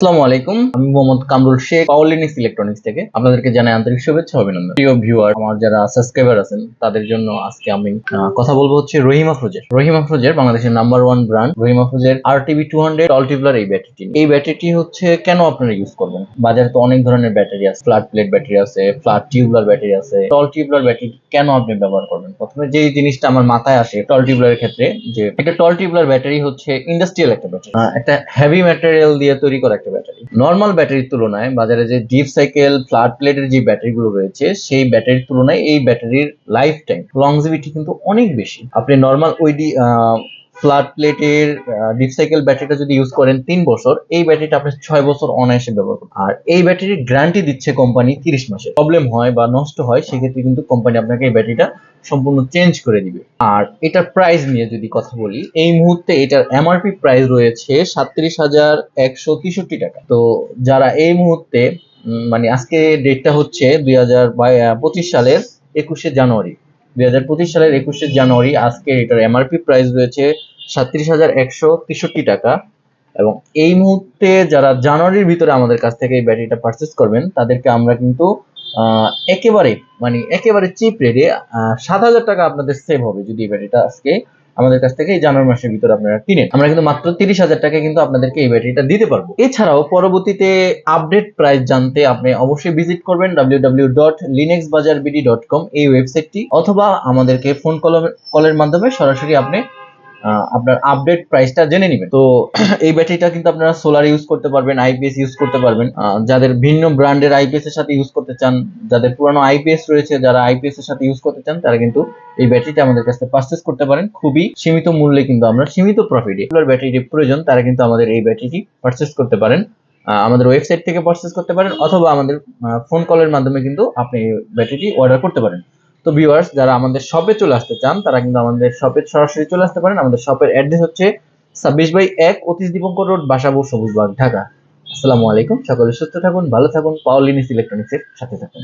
আসসালামু আলাইকুম। আমি মোহাম্মদ কামরুল শেখ ইলেকট্রনিক্স থেকে। আপনাদেরকে জানাই আন্তরিক শুভেচ্ছা, অভিনন্দন। প্রিয় ভিউয়ার আমার যারা সাবস্ক্রাইবার আছেন, তাদের জন্য আজকে আমি কথা বলব হচ্ছে রহিমা ফ্রোজের রহিমা ফ্রোজের বাংলাদেশের নাম্বার ওয়ান ব্র্যান্ড রহিমা ফ্রোজের আর টিভি টু হান্ড্রেড এই ব্যাটারিটি এই ব্যাটারিটি হচ্ছে কেন আপনারা ইউজ করবেন? বাজারে তো অনেক ধরনের ব্যাটারি আছে ফ্ল্যাট প্লেট ব্যাটারি আছে ফ্ল্যাট টিউবলার ব্যাটারি আছে। টল টিউবলার ব্যাটারি কেন আপনি ব্যবহার করবেন? প্রথমে যে জিনিসটা আমার মাথায় আসে টল টিউবলারের ক্ষেত্রে, যে একটা টল টিউবলার ব্যাটারি হচ্ছে ইন্ডাস্ট্রিয়াল একটা ব্যাটারি একটা হেভি ম্যাটেরিয়াল দিয়ে তৈরি করা একটা ব্যাটারি। নর্মাল ব্যাটারির তুলনায় বাজারে যে ডিপ সাইকেল ফ্ল্যাট প্লেটের যে ব্যাটারিগুলো রয়েছে, সেই ব্যাটারির তুলনায় এই ব্যাটারির লাইফ টাইম লংজিভিটি কিন্তু অনেক বেশি। আপনি নর্মাল ওই ফ্ল্যাট প্লেটের ডিপ সাইকেল ব্যাটারিটা যদি ইউজ করেন তিন বছর, এই ব্যাটারিটা আপনি ছয় বছর অনায়াসে ব্যবহার করুন আর এই ব্যাটারির গ্যারান্টি দিচ্ছে কোম্পানি তিরিশ মাসের প্রবলেম হয় বা নষ্ট হয়, সেক্ষেত্রে কিন্তু কোম্পানি আপনাকে এই ব্যাটারিটা সম্পূর্ণ চেঞ্জ করে দিবে। আর এটার প্রাইস নিয়ে যদি কথা বলি, এই মুহূর্তে এটার এমআরপি প্রাইস রয়েছে সাতত্রিশ হাজার একশো তেষট্টি টাকা। তো যারা এই মুহূর্তে মানে আজকে ডেটটা হচ্ছে দুই হাজার পঁচিশ সালের একুশে জানুয়ারি দুই হাজার পঁচিশ সালের একুশে জানুয়ারি আজকে এটার এমআরপি প্রাইস রয়েছে সাতত্রিশ হাজার একশো তেষট্টি টাকা। এবং এই মুহূর্তে যারা জানুয়ারির ভিতরে আমাদের কাছ থেকে এই ব্যাটারিটা পারচেস করবেন, তাদেরকে আমরা কিন্তু একেবারে মানে একেবারে চিপ রেটে সাত হাজার টাকা আপনাদের সেভ হবে যদি এই ব্যাটারিটা আজকে আমাদের কাছ থেকে এই জানুয়ারি মাসের ভিতরে আপনারা কিনেন। আমরা কিন্তু মাত্র তিরিশ হাজার টাকা কিন্তু আপনাদেরকে এই ব্যাটারিটা দিতে পারব। এছাড়াও পরবর্তীতে আপডেট প্রাইস জানতে আপনি অবশ্যই ভিজিট করবেন কম এই ওয়েবসাইটটি অথবা আমাদেরকে ফোন কলের মাধ্যমে সরাসরি আপনি আপনার আপডেট প্রাইসটা জেনে নেবেন। তো এই ব্যাটারিটা কিন্তু আপনারা সোলার ইউজ করতে পারবেন আইপিএস ইউজ করতে পারবেন। যাদের ভিন্ন ব্র্যান্ডের আইপিএস এর সাথে ইউজ করতে চান, যাদের পুরানো আইপিএস রয়েছে, যারা আইপিএস এর সাথে ইউজ করতে চান, তারা কিন্তু এই ব্যাটারিটা আমাদের কাছে পারচেস করতে পারেন। খুবই সীমিত মূল্যে কিন্তু আমরা সীমিত প্রফিটে ব্যাটারির প্রয়োজন, তারা কিন্তু আমাদের এই ব্যাটারিটি পারচেস করতে পারেন। আমাদের ওয়েবসাইট থেকে পারচেস করতে পারেন, অথবা আমাদের ফোন কলের মাধ্যমে কিন্তু আপনি ব্যাটারিটি অর্ডার করতে পারেন। তো ভিউয়ার্স যারা আমাদের শপে চলে আসতে চান, তারা কিন্তু আমাদের শপে সরাসরি চলে আসতে পারেন। আমাদের শপের অ্যাড্রেস হচ্ছে ছাব্বিশ বাই এক অতীশ দীপঙ্কর রোড বাসাবো সবুজবাগ, ঢাকা। আসসালামু আলাইকুম। সকলে সুস্থ থাকুন, ভালো থাকুন। পাওয়ার লিনিস ইলেকট্রনিক্সের সাথে থাকুন।